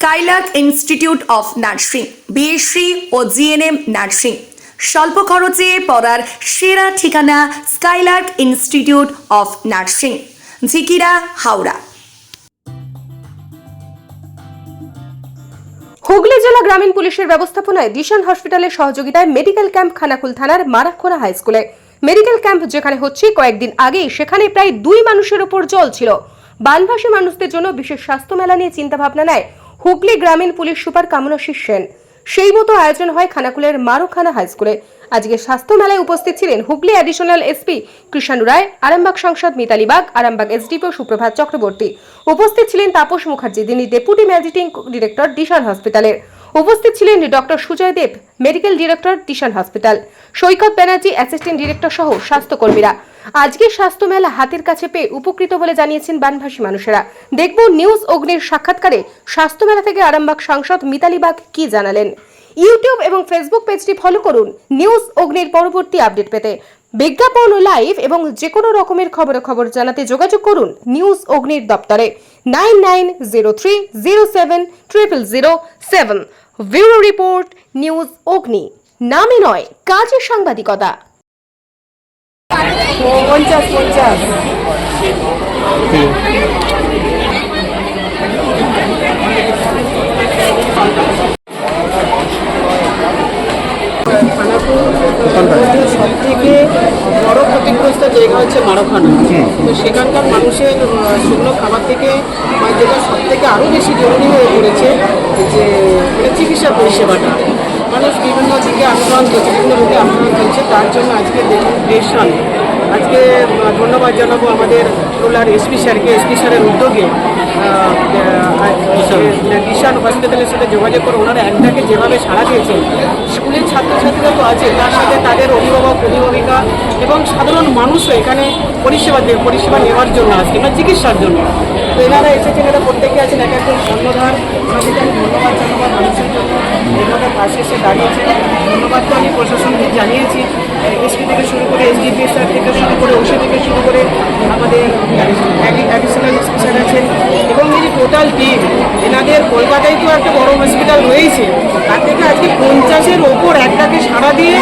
Skylark institute of nursing BSc O GNM nursing স্বল্প খরচে পড়ার সেরা ঠিকানা Skylark institute of nursing Jhikira, Howrah. Hooghly জেলা গ্রামীণ পুলিশের ব্যবস্থাপনায় দিশান হসপিটালের সহযোগিতায় মেডিকেল ক্যাম্প খানাকুল থানার মারাখোনা হাই স্কুলে। মেডিকেল ক্যাম্প যেখানে হচ্ছে, কয়েকদিন আগেই সেখানে প্রায় দুই মানুষের ওপর জল ছিল। বানভাসী মানুষদের জন্য বিশেষ স্বাস্থ্য মেলা নিয়ে চিন্তাভাবনা নেয় হুগলি গ্রামীণ পুলিশ সুপার কামনাশী সেন। সেই মতো আয়োজন হয় খানাকুলের মারুখানা হাইস্কুলে আজকে স্বাস্থ্য মেলায় উপস্থিত ছিলেন হুগলি অ্যাডিশনাল এসপি কৃষাণু রায়, আরামবাগ সাংসদ মিতালি বাগ, আরামবাগ এসডিপিও সুপ্রভাত চক্রবর্তী। উপস্থিত ছিলেন তাপস মুখার্জি যিনি ডেপুটি ম্যানেজিং ডিরেক্টর ডিশান হসপিটালের উপস্থিত ছিলেন doctor Sujay Deb, medical director Dishan hospital, Saikat Banerjee assistant director সহ স্বাস্থ্যকর্মীরা। আজকে স্বাস্থ্য মেলা হাতের কাছে পেয়ে উপকৃত বলে জানিয়েছেন বানভাসী মানুষেরা। দেখব নিউজ অগ্নির সাক্ষাৎকারে স্বাস্থ্য মেলা থেকে আরামবাগ সাংসদ মিতালি বাগ কি জানালেন। ইউটিউব এবং ফেসবুক পেজটি ফলো করুন নিউজ অগ্নির পরবর্তী আপডেট পেতে। বিজ্ঞাপন ও লাইভ এবং যে কোনো রকমের খবরাখবর জানাতে যোগাযোগ করুন নিউজ অগ্নির দপ্তরে। Nine nine zero three zero seven triple zero seven. Bureau report news Agni. নামে নয় কাজের সাংবাদিকতা। পঞ্চাশ পঞ্চাশ। ক্ষতিগ্রস্ত জায়গা হচ্ছে মারখানা। তো সেখানকার মানুষের শুকনো খাবার থেকে যেটা সব থেকে আরও বেশি জরুরি হয়ে পড়েছে যে চিকিৎসা পরিষেবাটা। মানুষ বিভিন্ন দিকে আক্রান্ত বিভিন্ন রোগে আক্রান্ত হচ্ছে। তার জন্য আজকে দেখুন রেশন আজকে ধন্যবাদ জানাব আমাদের রোলার এসপি স্যারকে এসপি স্যারের উদ্যোগে দিশান হসপিটালের সাথে যোগাযোগ করে ওনারা একটাকে যেভাবে সাড়া দিয়েছেন স্কুলের ছাত্রছাত্রীরা তো আছে তার সাথে তাদের অভিভাবক অভিভাবিকা এবং সাধারণ মানুষও এখানে পরিষেবা পরিষেবা নেওয়ার জন্য আসছে বা চিকিৎসার জন্য। তো এনারা এসেছেন এরা প্রত্যেকে আছেন এক পাশে এসে দাঁড়িয়েছে ধন্যবাদ তো আমি প্রশাসনকে জানিয়েছি। এসপি থেকে শুরু করে এসডিপি স্যার থেকে শুরু করে ওসি থেকে শুরু করে আমাদের অ্যাডিশনাল এসপি স্যার আছেন এবং এই যে টোটাল টিম, এনাদের কলকাতায় তো একটা বড় হসপিটাল রয়েছে, তার থেকে আজকে পঞ্চাশের ওপর একটাকে সাড়া দিয়ে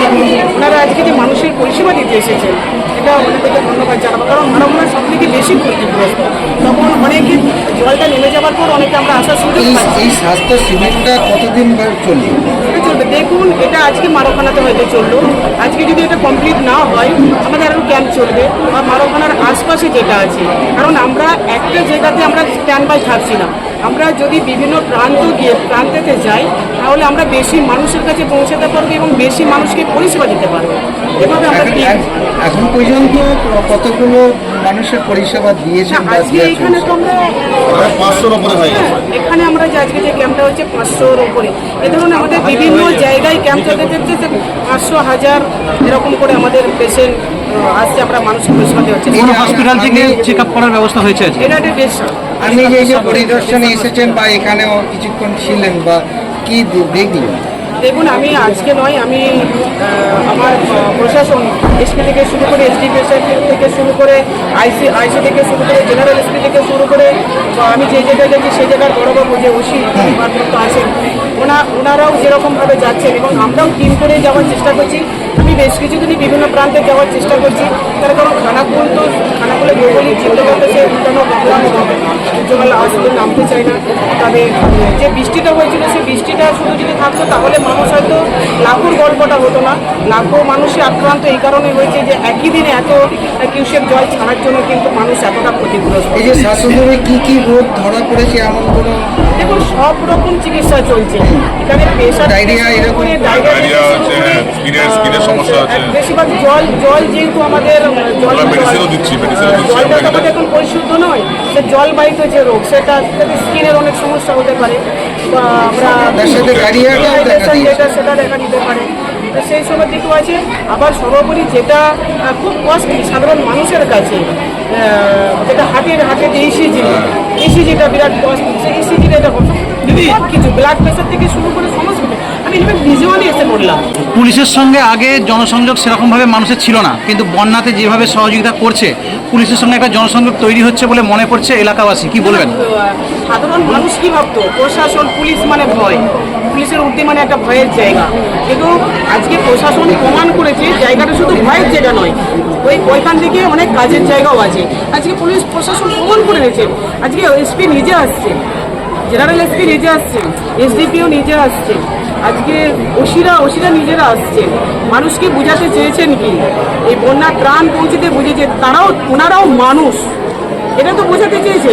ওনারা আজকে যে মানুষের পরিষেবা দিতে এসেছেন এটা ওনাদেরকে ধন্যবাদ জানাব। কারণ মানবনা সব থেকে বেশি ক্ষতিগ্রস্ত। অনেকে জলটা নেমে যাওয়ার পর অনেকে আমরা আসার সুযোগ এই স্বাস্থ্য শিবিরটা কতদিন চলবে? চলবে। দেখুন এটা আজকে মারখানাতে হয়তো চলল। আজকে যদি এটা কমপ্লিট না হয় আমাদের আরও ক্যাম্প চলবে। বা মারখানার আশপাশে যেটা আছে কারণ আমরা একটা জায়গাতে আমরা স্ট্যান্ড বাই থাকছি না। আমরা যদি বিভিন্ন প্রান্ত গিয়ে প্রান্তেতে যাই তাহলে আমরা বেশি মানুষের কাছে পৌঁছাতে পারব এবং বেশি মানুষকে পরিষেবা দিতে পারব। এভাবে আমরা এখন- পর্যন্ত কতগুলো মানুষের পরিষেবা দিয়েছেন বা আজকে এখানে তো আমরা পাঁচশোর ওপরে হয়ে এখানে আমরা যে আজকে যে ক্যাম্পটা হচ্ছে পাঁচশোর ওপরে এ ধরুন আমাদের বিভিন্ন জায়গায় ক্যাম্প চলতে চলতে যে পাঁচশো হাজার এরকম করে আমাদের পেশেন্ট আসছে আমরা মানুষকে পরিষেবা দেওয়া হচ্ছে হসপিটাল থেকে চেক আপ করার ব্যবস্থা হয়েছে এটা একটা বেশ আপনি যে যে পরিদর্শনে এসেছেন বা এখানেও কিছুক্ষণ ছিলেন বা কি দেখলেন? দেখুন আমি আজকে নয় আমি আমার প্রশাসন এসপি থেকে শুরু করে এসডি থেকে শুরু করে আইসি আইসি থেকে শুরু করে জেনারেল এসপি থেকে শুরু করে আমি যে জায়গায় যাচ্ছি সেই জায়গার বড়বাবু যে ওসি আছেন। ওনা ওনারাও যেরকমভাবে যাচ্ছেন এবং আমরাও টিম করে যাওয়ার চেষ্টা করছি। বেশ কিছু কিছুদিনই বিভিন্ন প্রান্তে যাওয়ার চেষ্টা করছি। তার কারণ খানাকুল তো খানাকুলে ভৌগোলিক চিন্তা করতে সে উল্টানো বাংলানো হবে সূর্যবেলা আসলে নামতে চাই না। তবে যে বৃষ্টিটা হয়েছিল সেই বৃষ্টিটা শুধু যদি থাকতো তাহলে মানুষ হয়তো লাখুর গল্পটা হতো না। লাখো মানুষই আক্রান্ত। এই কারণে হয়েছে যে একই দিনে এত কিউসেক জল ছাড়ার জন্য কিন্তু মানুষ এতটা ক্ষতিগ্রস্ত। এই যে স্বাস্থ্যসেবে কি কি রোগ ধরা পড়েছে এমন কোনো? দেখুন সব রকম চিকিৎসা চলছে। এখানে পেশা ডায়রিয়া এরকম? ডায়রিয়া স্কিনের- স্কিনের সমস্যা আছে। বেশিরভাগ জল জল যেহেতু আমাদের জল মেডিসিনও দিচ্ছি, জলটা তো আমাদের এখন পরিশুদ্ধ নয় সে জলবাহিত যে রোগ সেটা স্কিনের অনেক সমস্যা হতে পারে বা আমরা। যেটা সেটা দেখা দিতে পারে তো সেই সময় দিকও আছে আবার সর্বোপরি যেটা খুব কস্টলি সাধারণ মানুষের কাছে যেটা হাটের হাটের যে ইসিজি ইসিজিটা বিরাট কস্টলি সেই ইসিজিটা দেখো সব কিছু ব্লাড প্রেশার থেকে শুরু করে সমস্ত। আমি ইনফ্যাক্ট ভিজুয়ালি এসে পড়লাম। পুলিশের সঙ্গে আগে জনসংযোগ সেরকমভাবে মানুষের ছিল না কিন্তু বন্যাতে যেভাবে সহযোগিতা করছে পুলিশের সঙ্গে একটা জনসংযোগ তৈরি হচ্ছে বলে মনে করছে এলাকাবাসী। কি বলবেন? সাধারণ মানুষ কি ভাবতো? প্রশাসন পুলিশ মানে ভয়। পুলিশের উঠতে মানে একটা ভয়ের জায়গা। কিন্তু আজকে প্রশাসন প্রমাণ করেছে জায়গাটা শুধু ভয়ের জায়গা নয় ওই ওইখান থেকে অনেক কাজের জায়গাও আছে। আজকে পুলিশ প্রশাসন প্রমাণ করে দিয়েছে। আজকে এসপি নিজে আসছে। জেনারেল এসপি নিজে আসছে এসডিপিও নিজে আসছে। আজকে ওসিরা ওসিরা নিজেরা আসছে। মানুষকে বোঝাতে চেয়েছেন কি? এই বন্যা ত্রাণ পৌঁছতে বুঝেছে তারাও ওনারাও মানুষ। এটা তো বোঝাতে চেয়েছে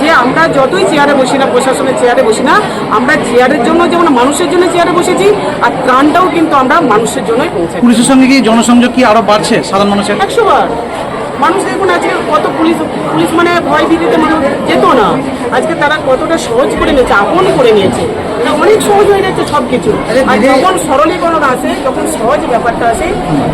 যে আমরা যতই চেয়ারে বসি না প্রশাসনের চেয়ারে বসি না আমরা চেয়ারের জন্য যেমন মানুষের জন্য চেয়ারে বসেছি আর ত্রাণটাও কিন্তু আমরা মানুষের জন্যই পৌঁছে পুলিশের সঙ্গে কি জনসংযোগ কি আরও বাড়ছে সাধারণ মানুষের? একশো বার। মানুষ দেখুন আজকে কত পুলিশ পুলিশ মানে ভয় ভীতিতে মানুষ যেত না। আজকে তারা কতটা সহজ করে নিয়েছে আপন করে নিয়েছে। অনেক সহজ হয়ে যাচ্ছে সব কিছু আর যখন সরলীকরণ আসে যখন সহজ ব্যাপারটা আসে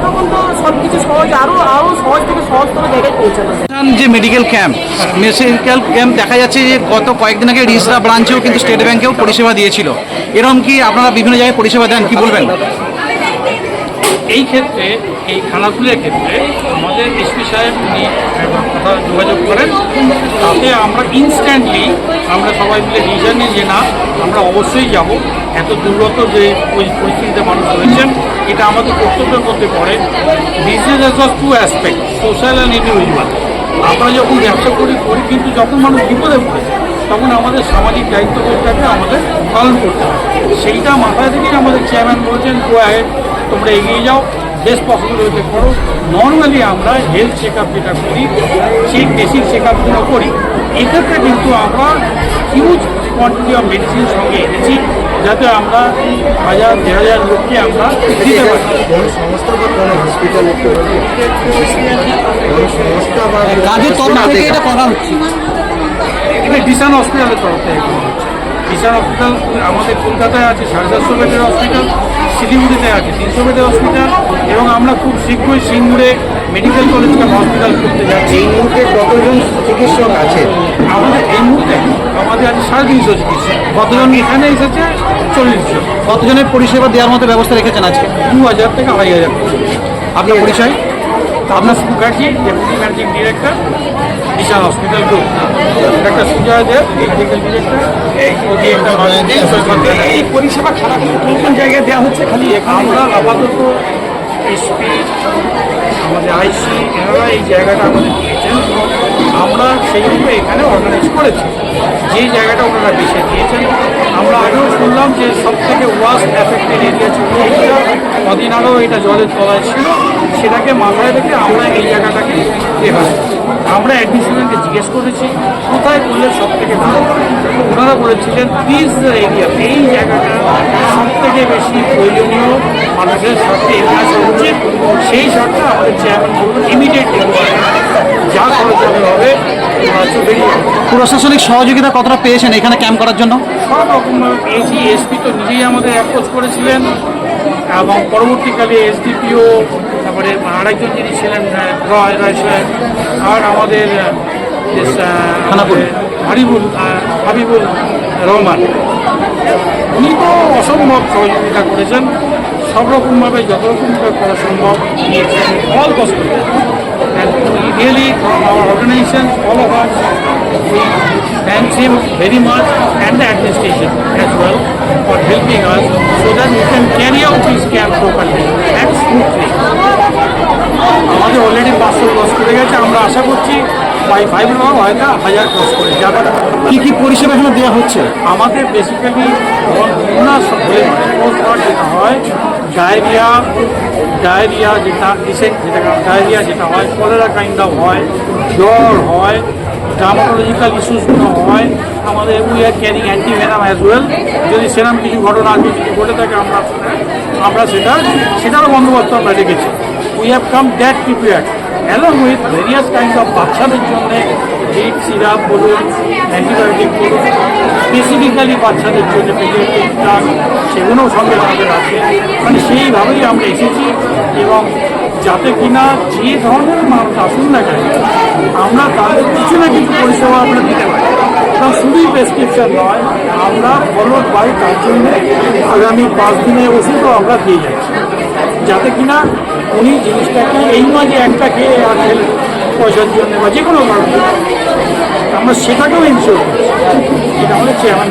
তখন তো সব কিছু সহজ আরও আরও সহজ থেকে সহজতর জায়গায় পৌঁছানো যে মেডিকেল ক্যাম্প মেডিকেল ক্যাম্প দেখা যাচ্ছে যে গত কয়েকদিন আগে রিসরা ব্রাঞ্চেও কিন্তু স্টেট ব্যাংকেও পরিষেবা দিয়েছিল। এরকম কি আপনারা বিভিন্ন জায়গায় পরিষেবা দেন কি বলবেন? এই ক্ষেত্রে, এই খানাকুলের ক্ষেত্রে আমাদের এসপি সাহেব উনি কথা যোগাযোগ করেন। তাতে আমরা ইনস্ট্যান্টলি আমরা সবাই মিলে ডিসিশন যে না, আমরা অবশ্যই যাব। এত দুর্গত যে পরিস্থিতিতে মানুষ রয়েছেন, এটা আমাদের কর্তব্যের মধ্যে পড়ে। Business of two aspect social and individual আমরা যখন ব্যবসা করি করি কিন্তু যখন মানুষ বিপদে পড়ে, তখন আমাদের সামাজিক দায়িত্ববোধটাকে আমাদের পালন করতে হবে সেইটা মাথায় থেকে আমাদের চেয়ারম্যান বলেছেন গো তোমরা এগিয়ে যাও বেস্ট পসিবল হতে করো। নর্মালি আমরা হেলথ চেক আপ যেটা করি সেই বেসিক চেক আপগুলো করি। এক্ষেত্রে কিন্তু আমরা হিউজ কোয়ান্টিটি অফ মেডিসিন সঙ্গে এনেছি যাতে আমরা হাজার দেড় হাজার লোককে আমরা দিতে পারি। সংস্থা বা কোনো হসপিটাল সংস্থা বা কাজের তরফ থেকে এটা করা হচ্ছে। এটা ডিসান হসপিটালের তরফ থেকে করা হচ্ছে। ডিসান হসপিটাল আমাদের কলকাতায় আছে সাড়ে চারশো বেডের হসপিটাল শিলিগুড়িতে আছে তিনশো বেডের হসপিটাল এবং আমরা খুব শীঘ্রই সিঙ্গুরে মেডিকেল কলেজ কাম হসপিটাল করতে যাচ্ছি। এই মুহূর্তে কতজন চিকিৎসক আছে আমাদের এই মুহূর্তে আমাদের আছে সাড়ে তিনশো চিকিৎসক। কতজন এখানে এসেছে? চল্লিশ জন। কতজনের পরিষেবা দেওয়ার মতো ব্যবস্থা রেখেছেন আজকে? দু হাজার থেকে আড়াই হাজার আপনার পরিচয়? আপনার Mukherjee deputy managing director Bishal hospital group doctor Sujoy Deb medical director এই পরিষেবা খারাপ কোন কোন জায়গায় দেওয়া হচ্ছে খালি আমরা আপাতত এসপি আমাদের আইসি এনারা এই জায়গাটা আমাদের দিয়েছেন। আমরা সেইভাবে এখানে অর্গানাইজ করেছি। যে জায়গাটা ওনারা বেছে দিয়েছেন আমরা আগেও শুনলাম যে সব থেকে ওয়াস্ট অ্যাফেক্টেড এরিয়া ছিল কদিন আগেও এটা জলের তলায় ছিল, সেটাকে মাথায় রেখে আমরা এই জায়গাটাকে এভাবে আমরা অ্যাডমিশনকে জিজ্ঞেস করেছি, কোথায় করলে সব থেকে ভালো? ওনারা বলেছিলেন প্লিজ এরিয়া এই জায়গাটা সব থেকে বেশি প্রয়োজনীয় মানুষের সাথে এখানে হচ্ছে। সেই শর্তে আমাদের চেয়ারম্যান বলবেন ইমিডিয়েটলি যা খরচ হবে হবে। প্রশাসনিক সহযোগিতা কতটা পেয়েছেন এখানে ক্যাম্প করার জন্য? সব রকম এসি এসপি তো নিজেই আমাদের অ্যাপ্রোচ করেছিলেন এবং পরবর্তীকালে এসডিপিও তারপরে আরেকজন যিনি ছিলেন রয় রয় সাহেব আর আমাদের আহ, হাবিবুল রহমান। উনি তো অসম্ভব সহযোগিতা করেছেন। সব রকমভাবে যত রকম করা সম্ভব। All possibly our organisation all of us thank very much and administration as well for helping us so that you can carry out this camp properly and smoothly আমাদের অলরেডি পাঁচশো দশ করে গেছে। আমরা আশা করছি বাই ফাইভ নাও হয়তো হাজার cross করে। যাবে কি কি পরিষেবা এখানে দেওয়া হচ্ছে? আমাদের বেসিক্যালি বন্যা হলে যেটা হয় ডায়রিয়া ডায়রিয়া যেটা ডিসেন্ট যেটা ডায়রিয়া যেটা হয় কলেরা কাইন্ড অফ হয় জ্বর হয় ডার্মাটোলজিক্যাল ইস্যুসগুলো হয় আমাদের we are carrying antivenom as well যদি সেরকম কিছু ঘটনা আগে কিছু ঘটে থাকে আমরা আমরা সেটা সেটারও বন্দোবস্ত আমরা রেখেছি। We have come that prepared along with various kind of বাচ্চাদের জন্য ডিপ সিরাপ বলুন অ্যান্টিবায়োটিক বলুন স্পেসিফিক্যালি বাচ্চাদের জন্য পেডিয়াট্রিক সেগুলোও সঙ্গে আমাদের আছে। মানে সেইভাবেই আমরা এসেছি এবং যাতে কিনা যে ধরনের মানুষ আসুন না কেন, আমরা তাদের কিছু না কিছু পরিষেবা আমরা দিতে পারি। এবং শুধুই প্রেসক্রিপশন নয়, আমরা ফলোড বাই তার জন্য আগামী পাঁচ দিনের ওষুধও আমরা দিয়ে যাচ্ছি। যাতে কিনা উনি জিনিসটাকে এই নয় যে একটা খেয়ে খেলে পয়সার জন্য বা যে কোনো কারণে। আমরা সেটাকেও ইনশিওর করছি। এটা আমাদের চেয়ারম্যান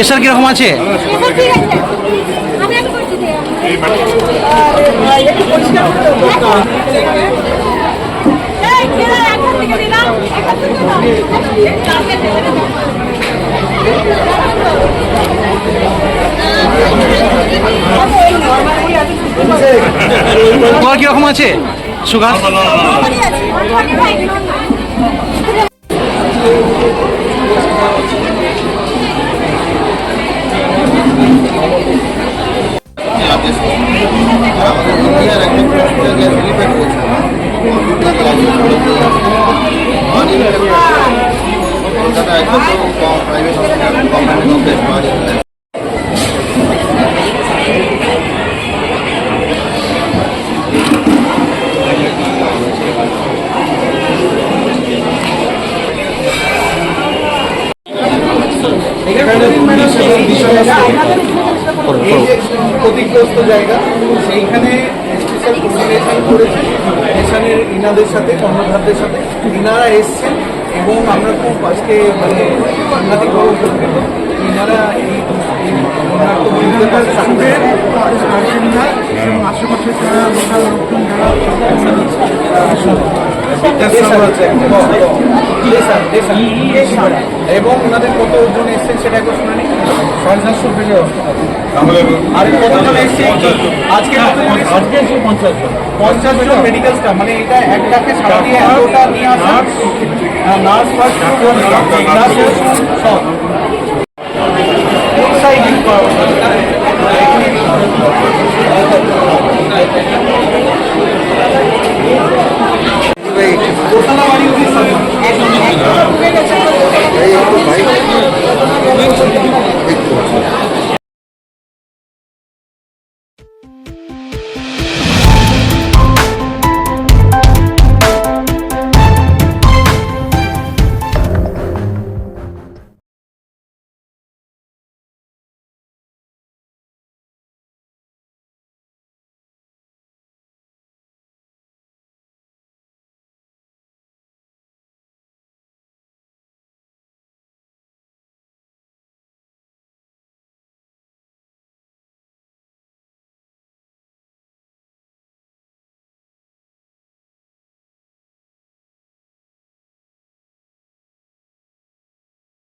প্রেশার কীরকম আছে? আমি আমি করছি দে এই দাও তোমার কীরকম আছে ক্ষতিগ্রস্ত জায়গা। সেইখানে স্পেশাল কোঅর্ডিনেশন করেছে। নেশানের ইনাদের সাথে, কর্ণধারদের সাথে। ইনারা এসছেন। এবং আমরা খুব আজকে মানে সাংঘাতিক বড় উপকৃত ইনারা এই আশেপাশে যারা লোকাল লোকজন যারা এবং ওনাদের কতজন এসছেন সেটা একটু শুনে নিই পঞ্চাশশো বেশি তাহলে আর কতজন এসছে আজকে পঞ্চাশ জন। মেডিকেল স্টাফ মানে এটা একটাকে সারা দিয়ে এতটা নিয়ে আসা? নার্স ফার্স্ট সব Exciting. গোসালাবাড়ি